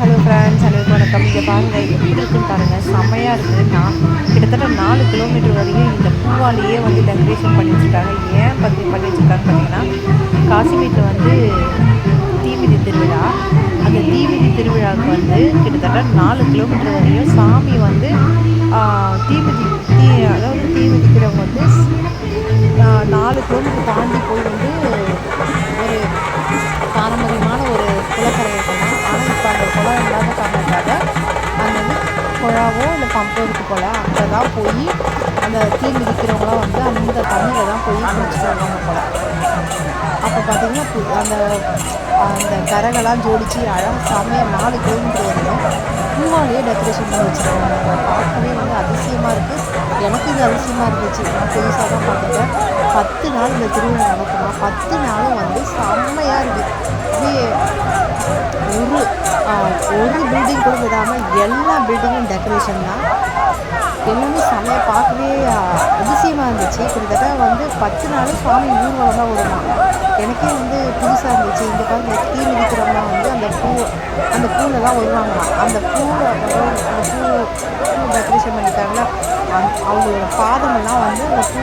Hello friends அனைவருக்கும் வணக்கம். இங்கே பாருங்கள் எப்படி இருக்குன்னு பாருங்கள் செம்மையாக இருக்குது. நான் கிட்டத்தட்ட நாலு கிலோமீட்டர் வரையும் இந்த பூவாலேயே வந்து டெக்கரேஷன் பண்ணி வச்சுருக்காங்க ஏன் பற்றி பண்ணி வச்சுருக்காங்க பார்த்தீங்கன்னா காசிமீட்டில் வந்து தீமிதி திருவிழா. அந்த தீமிதி திருவிழாவுக்கு வந்து கிட்டத்தட்ட நாலு கிலோமீட்டர் வரையும் சாமி வந்து தீமிதி தீ அதாவது தீ மிதிக்கிறவங்க வந்து நாலு கிலோமீட்டர் தாண்டி போய் இப்போ இல்லாத காரணத்தால் அங்கே வந்து குழாவோ இல்லை பம்போ இருக்கு போல் அங்கே தான் போய் அந்த தீ மிதிக்கிறவங்களாம் வந்து அந்த தண்ணியில் தான் போய் குளிச்சுட்டு வருவாங்க போல். அப்போ பார்த்தீங்கன்னா பு- அந்த அந்த கரகெல்லாம் ஜோடிச்சு அழகாக செம்மையாக நாலு கிலோமீட்டர் வரையும் பூவாலேயே டெக்கரேஷன் பண்ணி வச்சுருக்காங்க. பார்க்கவே வந்து அதிசயமாக இருக்குது எனக்கு இது அதிசயமாக இருந்துச்சு. நான் புதுசாக தான் பார்த்துட்டேன் பத்து நாள் இந்த திருவிழா நடக்குமா? பத்து நாளும் வந்து செம்மையாக இருக்குது அப்படியே ஒரு பில்டிங் கூட விடாமல் எல்லா பில்டிங்கும் டெக்கரேஷன் தான். எல்லாமே சமையல் பார்க்கவே அதிசயமாக இருந்துச்சு. கிட்டத்தட்ட வந்து பத்து நாள் சுவாமி ஊர்வலம் தான் வருமா எனக்கே வந்து புதுசாக இருந்துச்சு. இந்த பாருங்க தீ மிதிக்கிறவங்க வந்து அந்த பூ அந்த பூவில் தான் வருவாங்களாம். அந்த பூவை அந்த பூ பூ டெக்கரேஷன் பண்ணிட்டாங்களா? அவங்களோட பாதமெல்லாம் வந்து அந்த பூ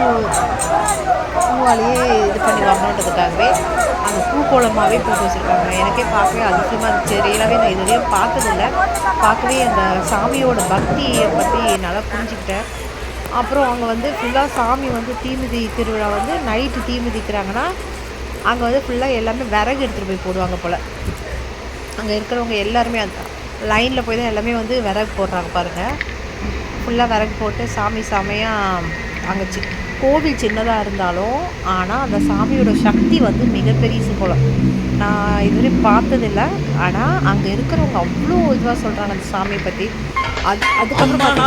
பூவாலேயே இது பண்ணி வரணுன்றதுக்காகவே அந்த பூக்கோளமாகவே போட்டு வச்சுருக்காங்க. எனக்கே பார்க்கவே அதிசயமாக இருந்துச்சு. ரியலாகவே நான் இதுவரையும் பார்த்ததில்ல. பார்க்கவே அந்த சாமியோட பக்தியை பற்றி நல்லா புரிஞ்சுக்கிட்டேன். அப்புறம் அங்கே வந்து ஃபுல்லாக சாமி வந்து தீமிதி திருவிழா வந்து நைட்டு தீ மிதிக்கிறாங்கன்னா அங்கே வந்து ஃபுல்லாக எல்லாமே விறகு எடுத்துகிட்டு போய் போடுவாங்க போல். அங்கே இருக்கிறவங்க எல்லாருமே அந்த லைனில் போய் தான் எல்லாமே வந்து விறகு போடுறாங்க பாருங்கள் ஃபுல்லாக விறகு போட்டு சாமி செமையாக அங்கே சி கோவில் சின்னதாக இருந்தாலும் ஆனால் அந்த சாமியோட சக்தி வந்து மிகப்பெரியசு போல் நான் இதுவரை பார்த்ததில்ல. ஆனால் அங்கே இருக்கிறவங்க அவ்வளோ இதுவாக சொல்கிறாங்க அந்த சாமியை பற்றி அது அதுக்கப்புறம்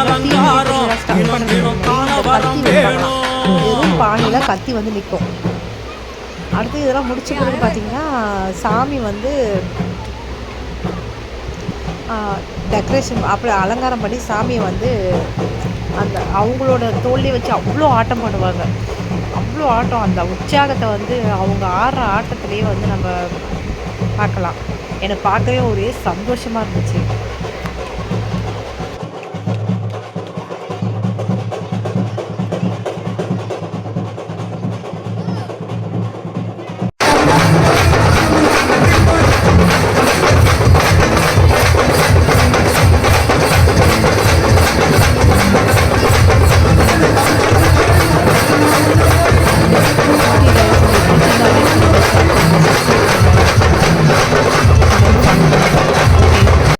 வெறும் பானையில் கத்தி வந்து நிற்கும் அடுத்து இதெல்லாம் முடிச்ச பிறகு பார்த்தீங்கன்னா சாமி வந்து டெக்கரேஷன் அப்படி அலங்காரம் பண்ணி சாமியை வந்து அந்த அவங்களோட தோல்லே வச்சு அவ்வளோ ஆட்டம் பண்ணுவாங்க. அவ்வளோ ஆட்டம். அந்த உற்சாகத்தை வந்து அவங்க ஆடுற ஆட்டத்துலேயே வந்து நம்ம பார்க்கலாம். எனக்கு பார்க்கவே ஒரே சந்தோஷமாக இருந்துச்சு.